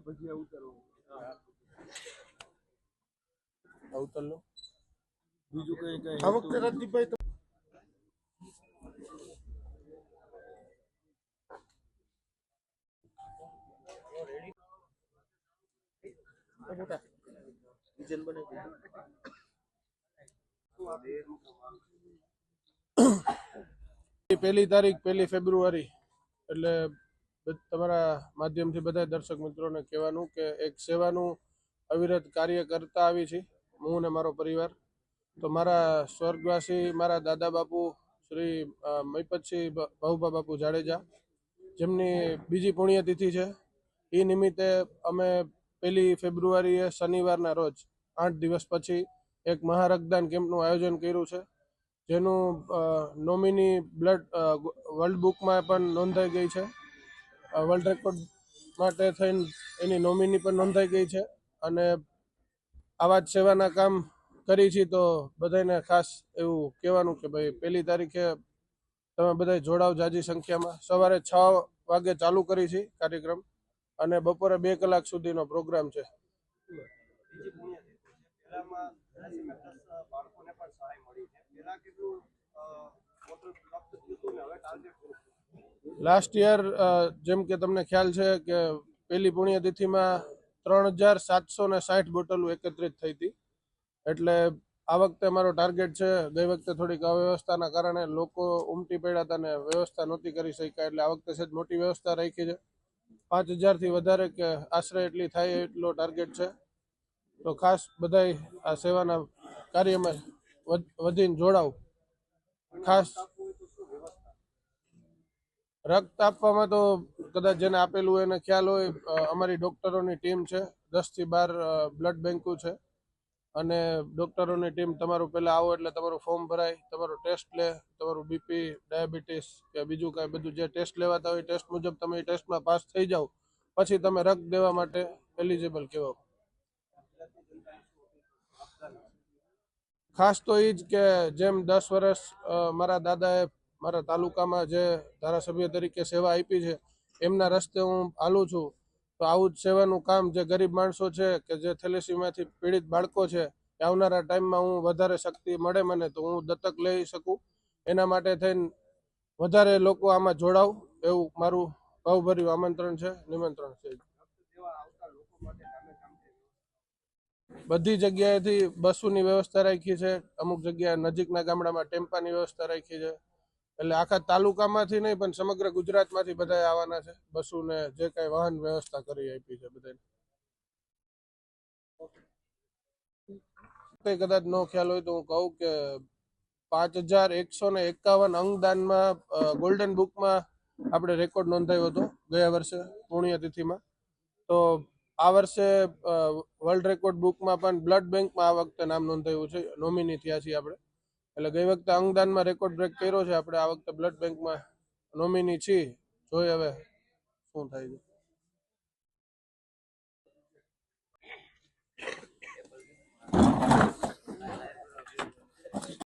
ભજીયા ઉતારો લો. બીજું કઈ કઈ આ વખતે રાજદીપભાઈ તમે કિચન બને પહેલી તારીખ, પહેલી ફેબ્રુઆરી. એટલે તમારા માધ્યમથી બધા દર્શક મિત્રોને કહેવાનું કે એક સેવાનું અવિરત કાર્ય કરતા આવી છીએ હું ને મારો પરિવાર. તો મારા સ્વર્ગવાસી, મારા દાદા બાપુ શ્રી મૈપતસિંહ ભાઉભા બાપુ જાડેજા, જેમની બીજી પુણ્યતિથિ છે એ નિમિત્તે અમે પહેલી ફેબ્રુઆરીએ શનિવારના રોજ આઠ દિવસ પછી એક મહારક્તદાન કેમ્પનું આયોજન કર્યું છે, જેનું નોમિની બ્લડ વર્લ્ડ બુકમાં પણ નોંધાઈ ગઈ છે. વર્લ્ડ રેકોર્ડ માટે થઈને એની નોમિની પણ નોંધાઈ ગઈ છે અને આવા જ સેવાના કામ કરી છે તો બધાને ખાસ એવું કહેવાનું કે ભાઈ પહેલી તારીખે તમે બધા જોડાવ જાજી સંખ્યામાં. સવારે છ વાગે ચાલુ કરી છે કાર્યક્રમ અને બપોરે બે કલાક સુધીનો પ્રોગ્રામ છે. લાસ્ટ યર જેમ કે તમને ખ્યાલ છે કે પહેલી પુણ્યતિથિમાં ત્રણ હજાર સાતસો ને સાઠ બોટલો એકત્રિત થઈ હતી. એટલે આ વખતે મારો ટાર્ગેટ છે, ગઈ વખતે થોડીક અવ્યવસ્થાના કારણે લોકો ઉમટી પડ્યા હતા અને વ્યવસ્થા નહોતી કરી શક્યા, એટલે આ વખતે સહેજ મોટી વ્યવસ્થા રાખી છે. પાંચ હજારથી વધારે કે આશરે એટલી થાય એટલો ટાર્ગેટ છે. તો ખાસ બધાય આ સેવાના કાર્યમાં વધ- વધીને જોડાવ. ખાસ રક્ત આપવામાં તો કદાચ જેને આપેલું હોય એને ખ્યાલ હોય અમારી ડોક્ટરોની ટીમ છે. દસથી બાર બ્લડ બેન્કો છે. અને ડોક્ટરોની ટીમ તમારું પહેલાં આવો એટલે તમારું ફોર્મ ભરાય, તમારો ટેસ્ટ લે, તમારું બીપી ડાયાબિટીસ કે બીજું કાંઈ બધું જે ટેસ્ટ લેવાતા હોય ટેસ્ટ મુજબ તમે ટેસ્ટમાં પાસ થઈ જાઓ. પછી તમે રક્ત દેવા માટે એલિજિબલ કહેવાઓ. ખાસ તો એ જ કે જેમ દસ વર્ષ મારા દાદાએ મારા તાલુકામાં જે ધારાસભ્ય તરીકે સેવા આપી છે, એમના રસ્તે હું હાલું છું. તો આવું જ સેવાનું કામ જે ગરીબ માણસો છે કે જે થેલેસીમાંથી પીડિત બાળકો છે, એ આવનારા ટાઈમમાં હું વધારે શક્તિ મળે મને તો હું દત્તક લઈ શકું. એના માટે થઈને વધારે લોકો આમાં જોડાવ એવું મારું ભાવભર્યું આમંત્રણ છે, નિમંત્રણ છે. બધી જગ્યાએથી બસોની વ્યવસ્થા રાખી છે અમુક જગ્યાએ નજીકના ગામડામાં ટેમ્પાની વ્યવસ્થા રાખી છે એટલે આખા તાલુકામાંથી નહીં, પણ સમગ્ર ગુજરાતમાંથી બધા આવવાના છે. બસોને જે કાંઈ વાહન વ્યવસ્થા કરી આપી છે બધાને કંઈ કદાચ નો ખ્યાલ હોય તો હું કહું કે પાંચ હજાર એકસો ને એકાવન અંગદાનમાં ગોલ્ડન બુકમાં આપણે રેકોર્ડ નોંધાયો હતો ગયા વર્ષે પુણ્યતિથિમાં. તો આ વર્ષે વર્લ્ડ રેકોર્ડ બુકમાં પણ બ્લડ બેંકમાં આ વખતે નામ નોંધાયું છે. નોમિની થયા છીએ આપણે. એટલે ગઈ વખતે અંગદાનમાં રેકોર્ડ બ્રેક કર્યો છે. આપણે આ વખતે બ્લડ બેંકમાં નોમિની છીએ. જોઈએ હવે શું થાય છે.